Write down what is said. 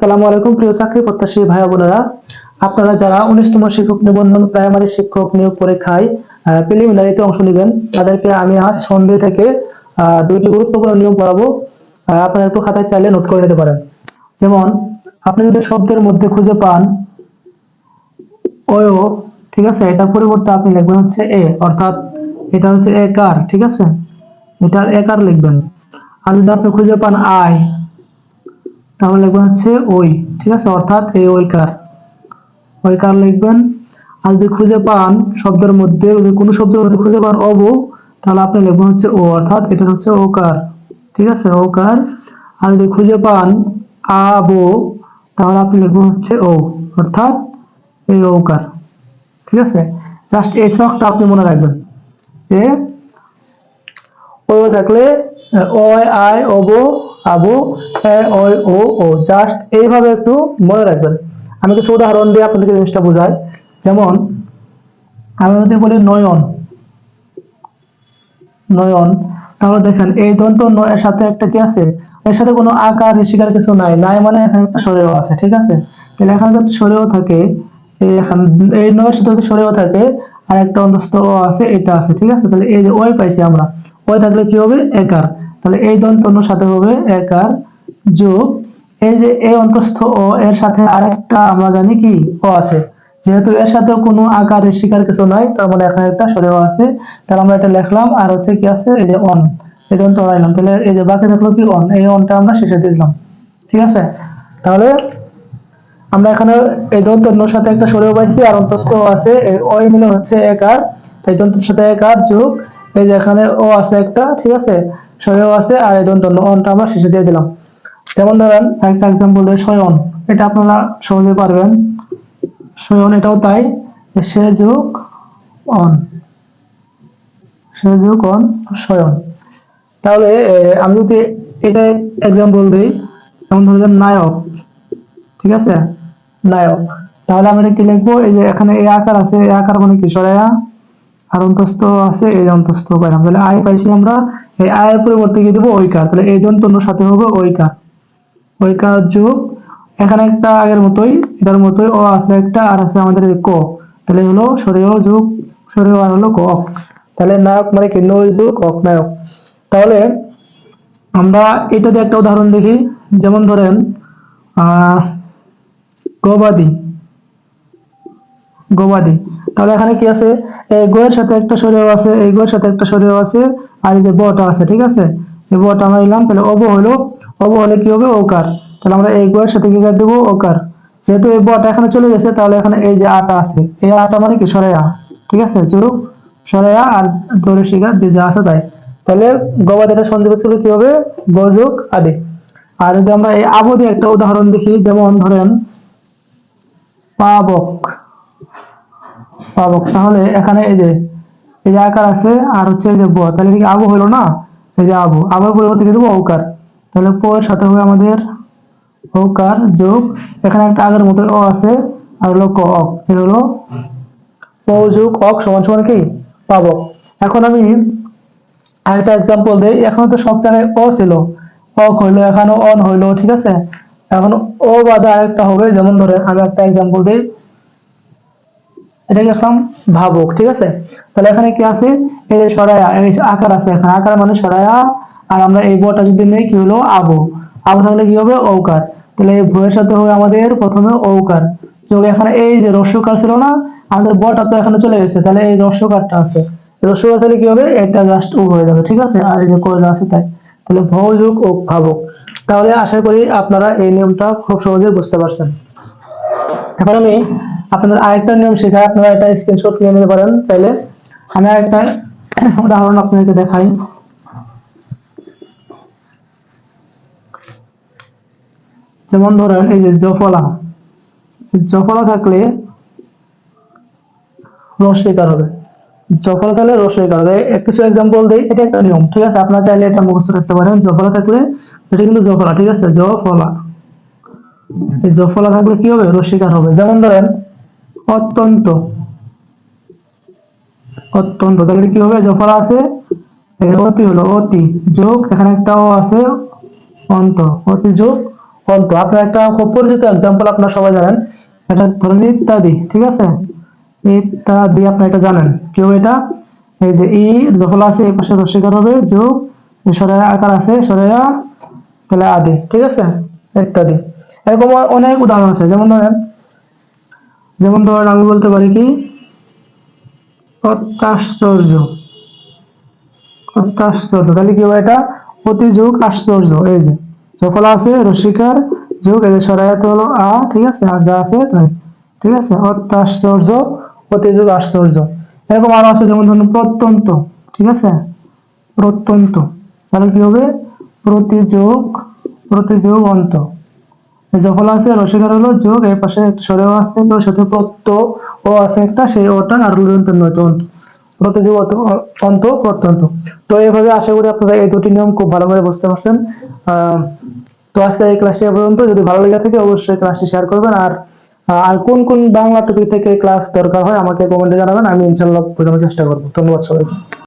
আসসালামু আলাইকুম, প্রিয় চাকরি প্রত্যাশী ভাই বোনেরা। আপনারা যারা উনিশতম শিক্ষক নিবন্ধন প্রাইমারি শিক্ষক নিয়োগ পরীক্ষায় প্রিলিমিনারিতে অংশ নেবেন, তাদেরকে আমি আজ সন্ধ্যে থেকে দুইটি গুরুত্বপূর্ণ নিয়ম পড়াবো। আপনারা একটু খাতায় চাইলে নোট করে নিতে পারেন। যেমন, আপনি যদি শব্দের মধ্যে খুঁজে পান ওয়ো ঠিক আছে এটা পরিবর্তে আপনি লিখবেন হচ্ছে এ, অর্থাৎ এটা হচ্ছে একার ঠিক আছে? এটার একার লিখবেন। আর যদি আপনি খুঁজে পান আই তাহলে লিখবেন হচ্ছে ওই, ঠিক আছে? অর্থাৎ এই ওইকার ওইকার লিখবেন, আর যদি খুঁজে পান শব্দের মধ্যে, যদি কোনো মধ্যে খুঁজে পান অব, তাহলে আপনি লিখবেন হচ্ছে ও, অর্থাৎ এটা হচ্ছে ওকার ঠিক আছে? ওকার আর যদি খুঁজে পান আবো তাহলে আপনি লিখবেন হচ্ছে ও, অর্থাৎ এই ওকার ঠিক আছে? জাস্ট এই শখটা আপনি মনে রাখবেন। যে ও থাকলে ও আই ওবো আবু ওই ও ও জাস্ট এইভাবে একটু মনে রাখবেন। আমি কিছু উদাহরণ দিয়ে আপনাদেরকে জিনিসটা বোঝাই। যেমন, আমি যদি বলি নয়ন নয়ন, তাহলে দেখেন, এই দন্ত ন এর সাথে একটা কি আছে? এর সাথে কোনো আকার, ঋষিকার কিছু নাই। নাই মানে এখানে একটা সরেও আছে, ঠিক আছে? তাহলে এখানে যদি সরেও থাকে এই নয়ের সাথে যদি সরেও থাকে আর একটা অন্তস্থ আছে, এটা আছে, ঠিক আছে? তাহলে এই যে ওই পাইছি আমরা। ওই থাকলে কি হবে? একার। তাহলে এই দন্ত নর সাথে হবে একার যোগ এই যে এই অন্তস্থ ও এর সাথে আরেকটা আমরা জানি কি? ও আছে। যেহেতু এর সাথে কোনো আকার শিকার কিছু নাই, তার মানে এখানে একটা সরেও আছে। তাহলে আমরা এটা লিখলাম, আর হচ্ছে কি আছে? এই যে অন। এই দন্ত রাখলাম তাহলে এই যে বাকি থাকল কি? অন। এই অনটা আমরা শেষে দিলাম। ঠিক আছে? তাহলে আমরা এখানে এই দন্ত নর সাথে একটা সরেও পাইছি, আর অন্তস্থ ও আছে। ওই মিলে হচ্ছে একার এই দন্তের সাথে এক একার যোগ। এই যে এখানে ও আছে একটা, ঠিক আছে? সরেও আছে আর এই দন্ত অনটা আমরা শেষে দিয়ে দিলাম। যেমন ধরেন, একটা এক্সাম্পল দিয়ে শয়ন এটা আপনারা সহজে পারবেন। শয়ন এটাও তাই সে যোগ অন। সে যোগ অন শয়ন তাহলে আমি যদি এটা এক্সাম্পল দিই, যেমন ধরেন নায়ক, ঠিক আছে? নায়ক। তাহলে আমরা কি লিখব? এই যে এখানে এই আকার আছে এই আকার মানে কি? সরাইয়া আর অন্তস্থ আছে, এই অন্তস্থ পাইলাম। তাহলে আয় পাইছি আমরা এই আয়ের পরিবর্তে কি দেবো? ওইকার তাহলে এই দন্তন্য সাথে হবে ওইকার ওইকার যোগ এখানে একটা আগের মতোই, এটার মতোই, ও আছে একটা, আর আছে আমাদের ক। তাহলে হলো সরেও যোগ সরেও আর হলো ক। তাহলে নায়ক মানে কি? নই যোগ অক নায়ক তাহলে আমরা এটা দিয়ে একটা উদাহরণ দেখি। যেমন ধরেন, আহ, গবাদি। গবাদি। তাহলে এখানে কি আছে? এই গোয়ের সাথে একটা সরেও আছে, এই গোয়ের সাথে একটা সরেও আছে, আর এই যে বটা আছে, ঠিক আছে? এই বটা আমরা নিলাম, তাহলে অব হলো, অব হলে কি হবে? ওকার তাহলে আমরা এই গোয়ের সাথে কি করে দেবো? ওকার যেহেতু এই বটা এখানে চলে গেছে, তাহলে এখানে এই যে আটা আছে, এই আটা মানে কি? সরেয়া। ঠিক আছে চুরুক সরেয়া আর দৌড়ে শিকার যে যা আছে তাই। তাহলে গবাদিটা সন্ধিবিচ্ছেদ করলে কি হবে? গজুক আদি। আর যদি আমরা এই আবদি একটা উদাহরণ দেখি, যেমন ধরেন, পাবক। পাবক তাহলে এখানে এই যে এই যে আকার আছে, আর হচ্ছে এই যে ব, তাহলে কি আবু হলো না? এই যে আবু। আবার পরিবর্তে কি দেবো? ঔকার। তাহলে প এর সাথে হবে আমাদের ঔকার যোগ। এখানে একটা আগের মতো ও আছে, আর হলো ক অক এর হলো প যোগ অক সমান সমান কি? পাবক এখন আমি আরেকটা এক্সাম্পল দেই। এখন তো সব জায়গায় ও ছিল। অক হইল এখানে অন হইল, ঠিক আছে? এখন ও বাদে আরেকটা হবে। যেমন ধরে আমি একটা এক্সাম্পল দিই। এটা লিখলাম ভাবক, ঠিক আছে? তাহলে এখানে কি আছে? এই যে সরায়া, এই আকার আছে এখানে। আকার মানে সরায়া, আর আমরা এই বটা যদি নেই, কি হলো? আবু। আবু থাকলে কি হবে? ঔকার। তাহলে এই ভয়ের সাথে হবে আমাদের প্রথমে ঔকার। যোগ এখানে এই যে রস্যকার ছিল না, আমাদের বটা তো এখানে চলে গেছে। তাহলে এই রস্যকারটা আছে। রস্যকার তাহলে কি হবে? এটা জাস্ট ও হয়ে যাবে, ঠিক আছে? আর এই যে করে আছে তাই। তাহলে ভ যোগ ও ভাবক। তাহলে আশা করি আপনারা এই নিয়মটা খুব সহজে বুঝতে পারছেন। এখন আমি আপনাদের আরেকটা নিয়ম শেখাই আপনারা একটা স্ক্রিনশট নিয়ে নিতে পারেন চাইলে। আমি আরেকটা উদাহরণ আপনাদেরকে দেখাই। যেমন ধরেন, এই যে জফলা। জফলা থাকলে রসইকার হবে। জফলা থাকলে রসইকার হবে। কিছু এক্সাম্পল দেই, এটা একটা নিয়ম, ঠিক আছে? আপনারা চাইলে এটা মুখস্থ রাখতে পারেন। জফলা থাকলে, এটা কিন্তু জফলা, ঠিক আছে? জফলা। এই জফলা থাকলে কি হবে? রসিকার হবে। যেমন ধরেন অত্যন্ত। অত্যন্ত। তাহলে কি হবে? জফলা আছে অতি হলো, অতি যোগ, এখানে একটা ও আছে, অন্ত। অতি যোগ, অন্ত। আপনার একটা খুব পরিচিত এক্সাম্পল আপনারা সবাই জানেন। এটা ধরেন ইত্যাদি, ঠিক আছে? ইত্যাদি আপনি এটা জানেন। কেউ এটা? এই যে ই যখন আছে এই পাশে রসিকার হবে, যোগ সরায়া আকার আছে সরায়া তাহলে আদি, ঠিক আছে? ইত্যাদি। এরকম অনেক উদাহরণ আছে। যেমন ধরেন যেমন ধরেন আমি বলতে পারি কি? অত্যাশ্চর্য। অত্যাশ্চর্য। তাহলে কি হবে এটা? অতি যুগ আশ্চর্য। এই যে, যখন আছে, রসিকার যুগ, এই যে সরায়াতে হলো আ, ঠিক আছে? আর যা আছে, তাই। ঠিক আছে? অত্যাশ্চর্য অতি যুগ আশ্চর্য। এরকম আরও আছে, যেমন ধরুন প্রত্যন্ত। ঠিক আছে? প্রত্যন্ত। তাহলে কি হবে? প্রতিযোগ প্রতিযোগ অন্ত। যখন আছে রসিকার হলো, যোগ এর পাশে একটা সরেও আসছে তো সাথে প্রত্য ও আছে একটা সেই ওটা আর লুরন্ত নয় তো অন্ত প্রতিযোগ অন্ত- প্রত্যন্ত। তো এইভাবে আশা করি আপনারা এই দুটি নিয়ম খুব ভালো করে বুঝতে পারছেন। তো আজকে এই ক্লাসটি পর্যন্ত। যদি ভালো লেগে থাকে, অবশ্যই ক্লাসটি শেয়ার করবেন। আর আর কোন কোন বাংলা টপিক থেকে ক্লাস দরকার হয়, আমাকে কমেন্টে জানাবেন। আমি ইনশাল্লাহ বোঝানোর চেষ্টা করব। ধন্যবাদ সবাইকে।